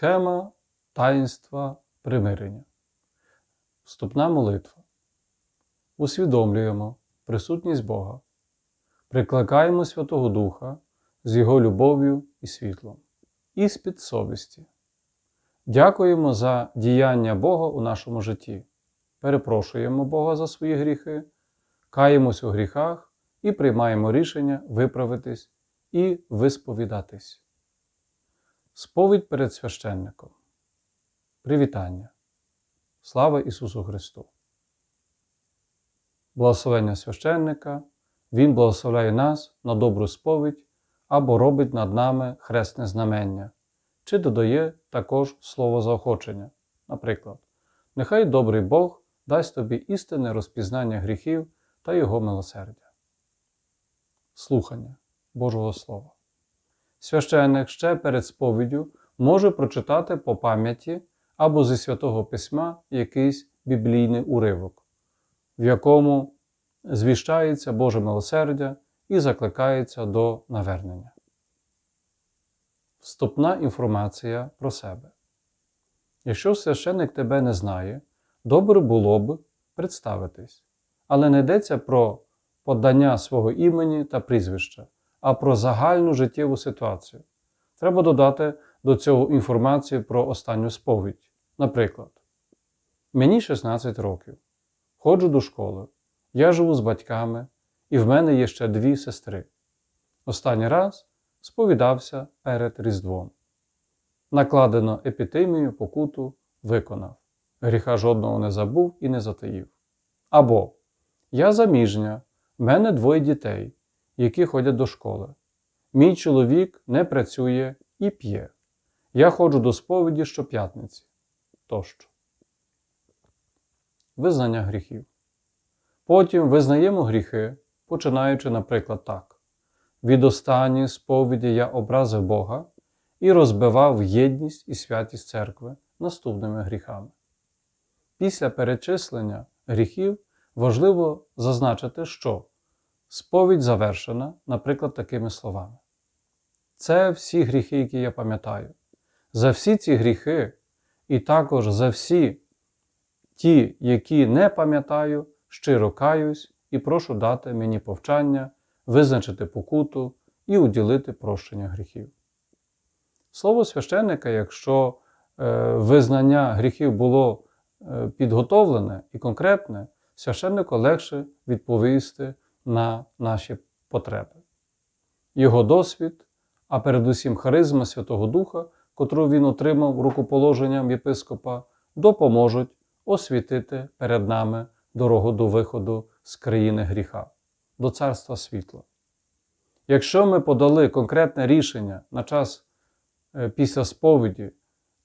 Схема таїнства примирення. Вступна молитва. Усвідомлюємо присутність Бога, прикликаємо Святого Духа з Його любов'ю і світлом, іспит совісті. Дякуємо за діяння Бога у нашому житті, перепрошуємо Бога за свої гріхи, каємось у гріхах і приймаємо рішення виправитись і висповідатись. Сповідь перед священником. Привітання. Слава Ісусу Христу! Благословення священника, Він благословляє нас на добру сповідь або робить над нами хресне знамення, чи додає також слово заохочення. Наприклад, нехай добрий Бог дасть тобі істинне розпізнання гріхів та Його милосердя. Слухання Божого Слова. Священник ще перед сповіддю може прочитати по пам'яті або зі святого письма якийсь біблійний уривок, в якому звіщається Боже милосердя і закликається до навернення. Вступна інформація про себе. Якщо священник тебе не знає, добре було б представитись, але не йдеться про подання свого імені та прізвища а про загальну життєву ситуацію. Треба додати до цього інформацію про останню сповідь. Наприклад, мені 16 років, ходжу до школи, я живу з батьками, і в мене є ще дві сестри. Останній раз сповідався перед Різдвом. Накладено епітемію, покуту виконав. Гріха жодного не забув і не затаїв. Або я заміжня, в мене двоє дітей які ходять до школи. Мій чоловік не працює і п'є. Я ходжу до сповіді щоп'ятниці тощо. Визнання гріхів. Потім визнаємо гріхи, починаючи, наприклад, так. Від останньої сповіді я образив Бога і розбивав єдність і святість церкви наступними гріхами. Після перечислення гріхів важливо зазначити, що Сповідь завершена, наприклад, такими словами. Це всі гріхи, які я пам'ятаю. За всі ці гріхи, і також за всі ті, які не пам'ятаю, щиро каюсь і прошу дати мені повчання, визначити покуту і уділити прощення гріхів. Слово священника, якщо е, визнання гріхів було е, підготовлене і конкретне, священнику легше відповісти на наші потреби. Його досвід, а передусім харизма Святого Духа, котру він отримав рукоположенням єпископа, допоможуть освітити перед нами дорогу до виходу з країни гріха, до царства світла. Якщо ми подали конкретне рішення на час е, після сповіді,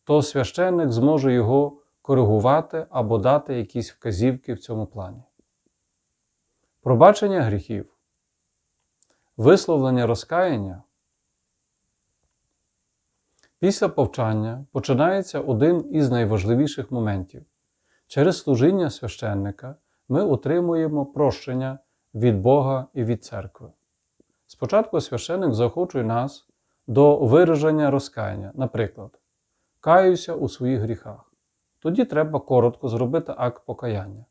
то священник зможе його коригувати або дати якісь вказівки в цьому плані. Пробачення гріхів, висловлення розкаяння. Після повчання починається один із найважливіших моментів. Через служіння священника ми отримуємо прощення від Бога і від церкви. Спочатку священник заохочує нас до вираження розкаяння, наприклад, каюся у своїх гріхах. Тоді треба коротко зробити акт покаяння.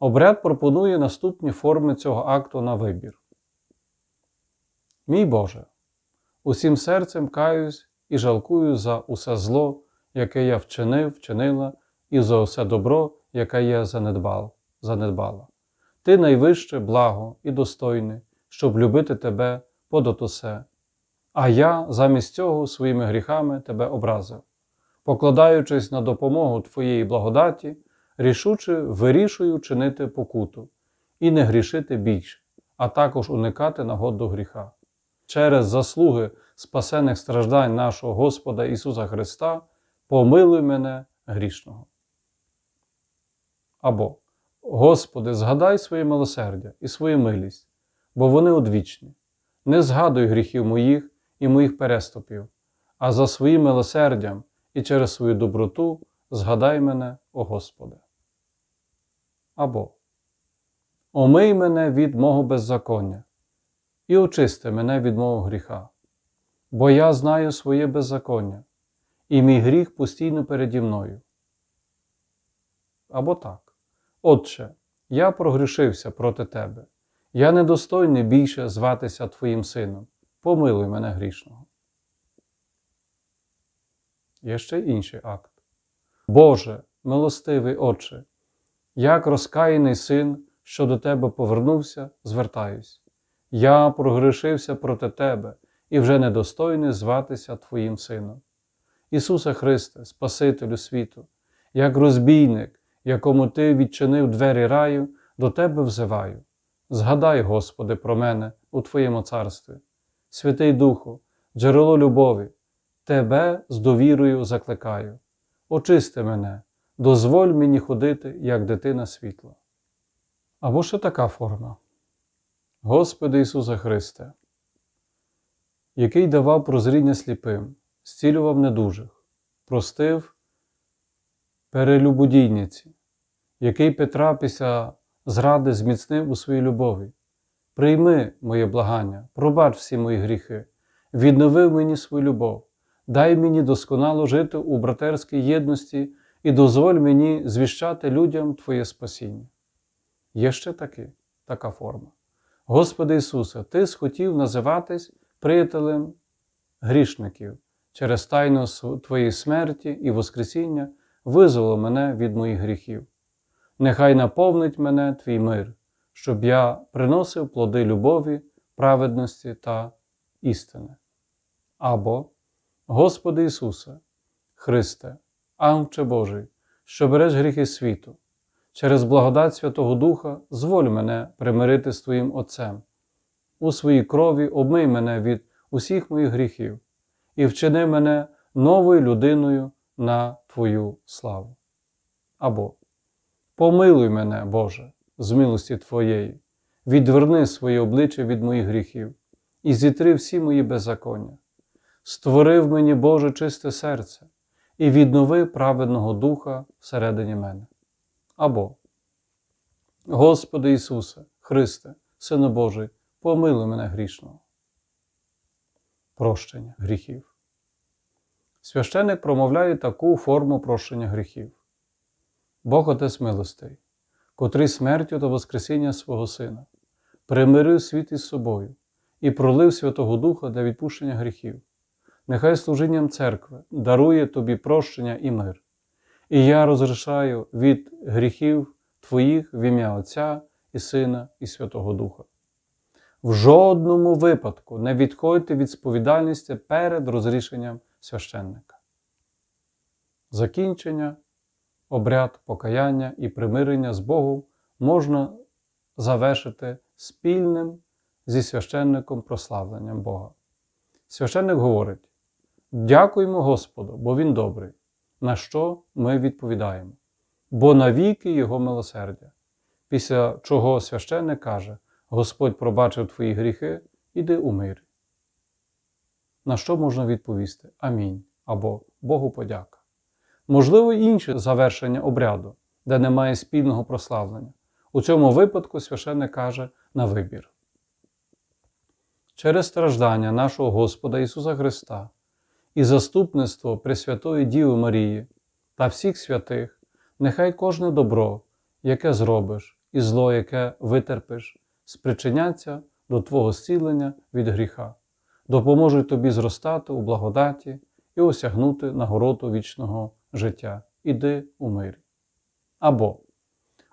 Обряд пропонує наступні форми цього акту на вибір. Мій Боже, усім серцем каюсь і жалкую за усе зло, яке я вчинив, вчинила, і за усе добро, яке я занедбав, занедбала. Ти найвище благо і достойне, щоб любити тебе подот усе, а я замість цього своїми гріхами тебе образив, покладаючись на допомогу Твоєї благодаті рішуче вирішую чинити покуту і не грішити більше, а також уникати нагод до гріха. Через заслуги спасених страждань нашого Господа Ісуса Христа помилуй мене грішного. Або, Господи, згадай своє милосердя і свою милість, бо вони одвічні. Не згадуй гріхів моїх і моїх переступів, а за своїм милосердям і через свою доброту згадай мене, о Господи або Омий мене від мого беззаконня і очисти мене від мого гріха, бо я знаю своє беззаконня, і мій гріх постійно переді мною. Або так. Отче, я прогрішився проти тебе. Я недостойний більше зватися Твоїм сином. Помилуй мене грішного. Є ще інший акт. Боже, милостивий Отче, як розкаяний син, що до Тебе повернувся, звертаюсь. Я прогрішився проти Тебе і вже недостойний зватися Твоїм сином. Ісусе Христе, Спасителю світу, як розбійник, якому Ти відчинив двері раю, до Тебе взиваю. Згадай, Господи, про мене у Твоєму царстві. Святий Духу, джерело любові, Тебе з довірою закликаю. Очисти мене, дозволь мені ходити, як дитина світла. Або ще така форма. Господи Ісусе Христе, який давав прозріння сліпим, зцілював недужих, простив перелюбодійниці, який Петра після зради зміцнив у своїй любові. Прийми моє благання, пробач всі мої гріхи, віднови мені свою любов, дай мені досконало жити у братерській єдності і дозволь мені звіщати людям Твоє спасіння. Є ще таки, така форма. Господи Ісусе, Ти схотів називатись приятелем грішників через тайну Твоєї смерті і Воскресіння визволо мене від моїх гріхів. Нехай наповнить мене Твій мир, щоб я приносив плоди любові, праведності та істини. Або, Господи Ісусе, Христе, Амче Божий, що береш гріхи світу, через благодать Святого Духа зволь мене примирити з Твоїм Отцем. У своїй крові обмий мене від усіх моїх гріхів і вчини мене новою людиною на Твою славу. Або Помилуй мене, Боже, з милості Твоєї, відверни своє обличчя від моїх гріхів і зітри всі мої беззаконня. Створив мені, Боже, чисте серце і віднови праведного духа всередині мене. Або, Господи Ісусе, Христе, Сину Божий, помилуй мене грішного. Прощення гріхів. Священик промовляє таку форму прощення гріхів. Бог Отець милостей, котрий смертю та Воскресіння свого Сина примирив світ із собою і пролив Святого Духа для відпущення гріхів. Нехай служінням церкви дарує тобі прощення і мир. І я розрішаю від гріхів Твоїх в ім'я Отця і Сина, і Святого Духа. В жодному випадку не відходьте від сповідальності перед розрішенням священника. Закінчення, обряд покаяння і примирення з Богом можна завершити спільним зі священником прославленням Бога. Священник говорить: Дякуємо Господу, бо Він добрий, на що ми відповідаємо, бо навіки Його милосердя. Після чого священник каже, Господь пробачив твої гріхи, іди у мир. На що можна відповісти Амінь або Богу подяка. Можливо, інше завершення обряду, де немає спільного прославлення. У цьому випадку священник каже на вибір. Через страждання нашого Господа Ісуса Христа і заступництво Пресвятої Діви Марії та всіх святих, нехай кожне добро, яке зробиш, і зло, яке витерпиш, спричиняться до Твого зцілення від гріха, допоможуть тобі зростати у благодаті і осягнути нагороду вічного життя. Іди у мирі. Або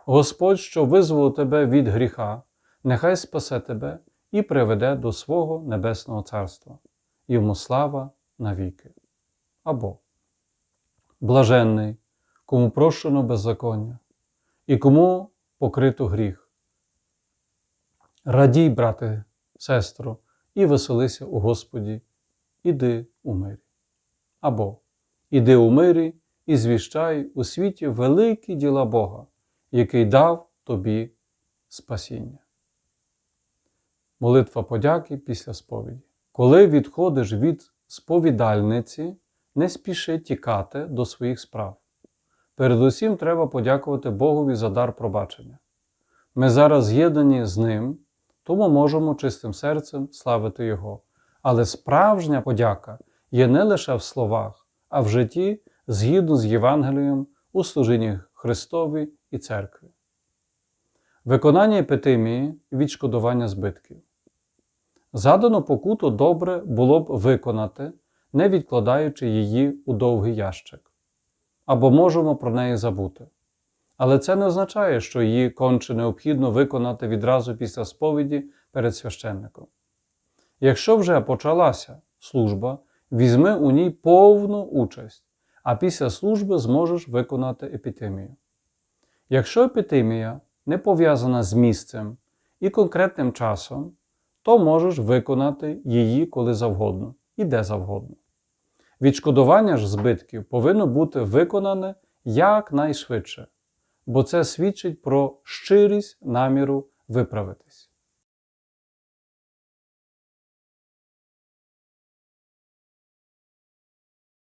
Господь, що визволив тебе від гріха, нехай спасе тебе і приведе до свого Небесного Царства, йому слава навіки. Або Блаженний, кому прощено беззаконня, і кому покрито гріх. Радій, брате, сестро, і веселися у Господі, іди у мирі. Або Іди у мирі і звіщай у світі великі діла Бога, який дав тобі спасіння. Молитва подяки після сповіді. Коли відходиш від сповідальниці, не спіши тікати до своїх справ. Передусім треба подякувати Богові за дар пробачення. Ми зараз з'єднані з Ним, тому можемо чистим серцем славити Його. Але справжня подяка є не лише в словах, а в житті згідно з Євангелієм у служінні Христові і церкві. Виконання епітемії відшкодування збитків. Задану покуту добре було б виконати, не відкладаючи її у довгий ящик, або можемо про неї забути. Але це не означає, що її конче необхідно виконати відразу після сповіді перед священником. Якщо вже почалася служба, візьми у ній повну участь, а після служби зможеш виконати епітемію. Якщо епітемія не пов'язана з місцем і конкретним часом, то можеш виконати її коли завгодно і де завгодно. Відшкодування ж збитків повинно бути виконане якнайшвидше, бо це свідчить про щирість наміру виправитись.